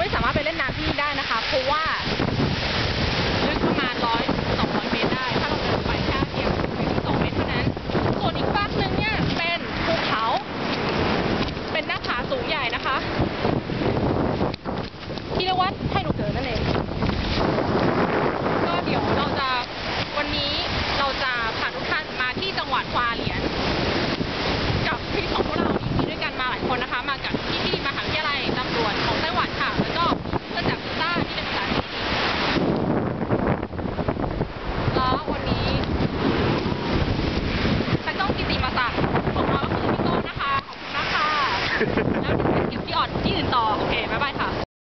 ไม่สามารถไปเล่นน้ำที่นี่ได้นะคะเพราะว่าลึกประมาณร้อยสองร้อยเมตรได้ ถ้าเราเดินไปแค่เพียงหนึ่งสองเมตรเท่านั้น ส่วนอีกฝากหนึ่งเนี่ยเป็นภูเขา เป็นหน้าผาสูงใหญ่นะคะ ที่เรียกว่าไทโรเกิร์นั่นเองก็เดี๋ยวเราจะวันนี้เราจะพาทุกท่านมาที่จังหวัดควาเหลียน กับพี่ของพวกเราที่มีด้วยกันมาหลายคนนะคะ มากับพี่ที่มหาวิทยาลัยตำรวจของไต้หวันค่ะ แล้วก็เพื่อนจากซูต้าที่เป็นภาษาจีนแล้ววันนี้ตากล้องกิติมาศักดิ์ของเราก็คือพี่โก้นะคะ ขอบคุณมากค่ะ แล้วเดี๋ยวไปเก็บที่อ่อนที่อื่นต่อ